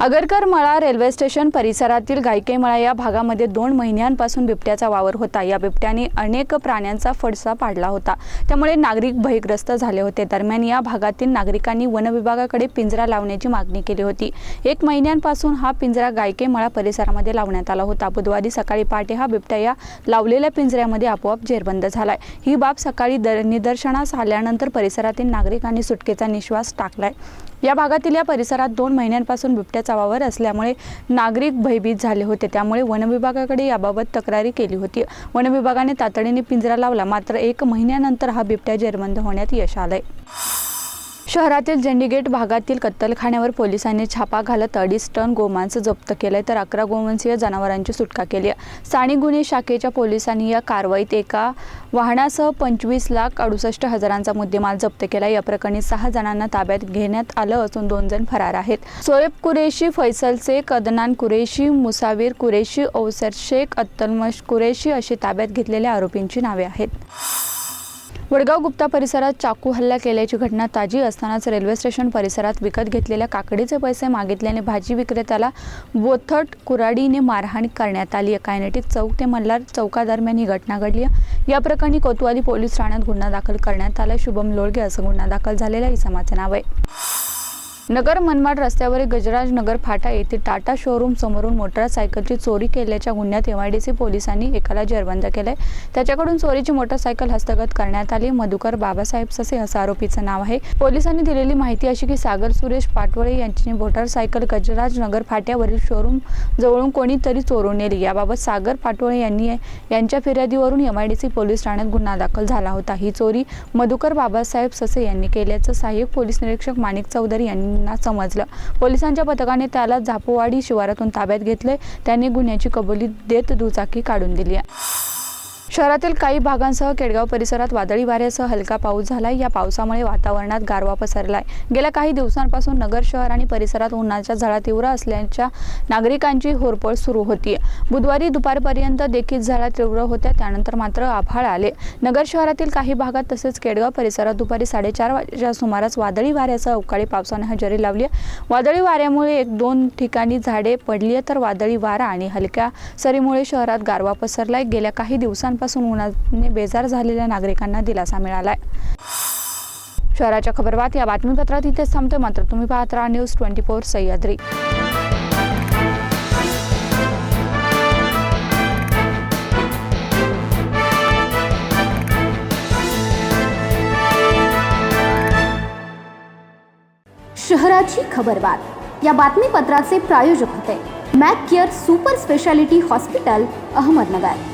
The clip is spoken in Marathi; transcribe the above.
अगरकर मळा रेल्वे स्टेशन परिसरातील गायकेमळा या भागामध्ये दोन महिन्यांपासून बिबट्याचा वावर होता. या बिबट्याने अनेक प्राण्यांचा फडसा पाडला होता. त्यामुळे नागरिक भयग्रस्त झाले होते. दरम्यान या भागातील नागरिकांनी वनविभागाकडे पिंजरा लावण्याची मागणी केली होती. एक महिन्यांपासून हा पिंजरा गायकेमळा परिसरामध्ये लावण्यात आला होता. बुधवारी सकाळी पहाटे हा बिबट्या या लावलेल्या पिंजऱ्यामध्ये आपोआप जेरबंद झालाय. ही बाब सकाळी दर निदर्शनास आल्यानंतर परिसरातील नागरिकांनी सुटकेचा निश्वास टाकलाय. या भागातील या परिसरात दोन महिन्यांपासून बिबट्याचा वावर असल्यामुळे नागरिक भयभीत झाले होते. त्यामुळे वनविभागाकडे याबाबत तक्रारी केली होती. वनविभागाने तातडीने पिंजरा लावला. मात्र एक महिन्यानंतर हा बिबट्या जेरबंद होण्यात यश आलंय. शहरातील झेंडीगेट भागातील कत्तलखान्यावर पोलिसांनी छापा घालत अडीच टन गोमांस जप्त केलंय तर अकरा गोवंशीय जनावरांची सुटका केली आहे. स्थानिक गुन्हे शाखेच्या पोलिसांनी या कारवाईत एका वाहनासह पंचवीस लाख अडुसष्ट हजारांचा मुद्देमाल जप्त केला. या प्रकरणी सहा जणांना ताब्यात घेण्यात आलं असून दोन जण फरार आहेत. सोएब कुरेशी फैसल शेख अदनान कुरेशी मुसावीर कुरेशी औसर शेख अत्तलमश कुरेशी अशी ताब्यात घेतलेल्या आरोपींची नावे आहेत. वडगाव गुप्ता परिसरात चाकू हल्ला केल्याची घटना ताजी असतानाच रेल्वे स्टेशन परिसरात विकत घेतलेल्या काकडीचे पैसे मागितल्याने भाजी विक्रेत्याला बोथट कुराडीने मारहाण करण्यात आली. आहे कायनेटिक चौक ते मल्हार चौकादरम्यान ही घटना घडली आहे. या प्रकरणी कोतवाली पोलीस ठाण्यात गुन्हा दाखल करण्यात आला. शुभम लोळगे असं गुन्हा दाखल झालेल्या इसमाचे नाव आहे. नगर मनमाड रस्त्यावरील गजराज नगर फाटा येथे टाटा शोरूम समोरून मोटारसायकलची चोरी केल्याच्या गुन्ह्यात एमआयडीसी पोलिसांनी एकाला जेरबंद केलंय. त्याच्याकडून चोरीची मोटारसायकल हस्तगत करण्यात आली. मधुकर बाबासाहेब ससे असं आरोपीचं नाव आहे. पोलिसांनी दिलेली माहिती अशी की सागर सुरेश पाटवळे यांची मोटारसायकल गजराज नगर फाट्यावरील शोरूम जवळून कोणीतरी चोरून नेली. याबाबत सागर पाटोळे यांनी यांच्या फिर्यादीवरून एमआयडीसी पोलीस ठाण्यात गुन्हा दाखल झाला होता. ही चोरी मधुकर बाबासाहेब ससे यांनी केल्याचं सहाय्यक पोलीस निरीक्षक माणिक चौधरी यांनी समजलं. पोलिसांच्या पथकाने त्याला झापोवाडी शिवारातून ताब्यात घेतले त्यांनी गुन्ह्याची कबुली देत दुचाकी काढून दिली आहे. शहरातील काही भागांसह केडगाव परिसरात वादळी वाऱ्यासह हलका पाऊस झालाय. या पावसामुळे वातावरणात गारवा पसरलाय. गेल्या काही दिवसांपासून नगर शहर आणि परिसरात उन्हाच्या झळा तीव्र असल्याच्या नागरिकांची होरपळ सुरू होती. बुधवारी दुपारपर्यंत देखील झळा तीव्र होत्या. त्यानंतर मात्र आभाळ आले. नगर शहरातील काही भागात तसेच केडगाव परिसरात दुपारी साडेचार वाजेच्या सुमारास वादळी वाऱ्यासह अवकाळी पावसाने हजेरी लावली. वादळी वाऱ्यामुळे एक दोन ठिकाणी झाडे पडली तर वादळी वारा आणि हलक्या सरीमुळे शहरात गारवा पसरलाय. गेल्या काही दिवसांपासून उन्हाने बेजार झालेल्या नागरिकांना दिलासा मिळालाय. शहराच्या खबरबात या बातमीपत्रात इथेच थांबते मात्र. तुम्ही पाहत राहा न्यूज ट्वेंटी फोर सह्याद्री. शहराची खबरबात या बातमीपत्राचे प्रायोजक होते. Mac care super speciality hospital Ahmednagar.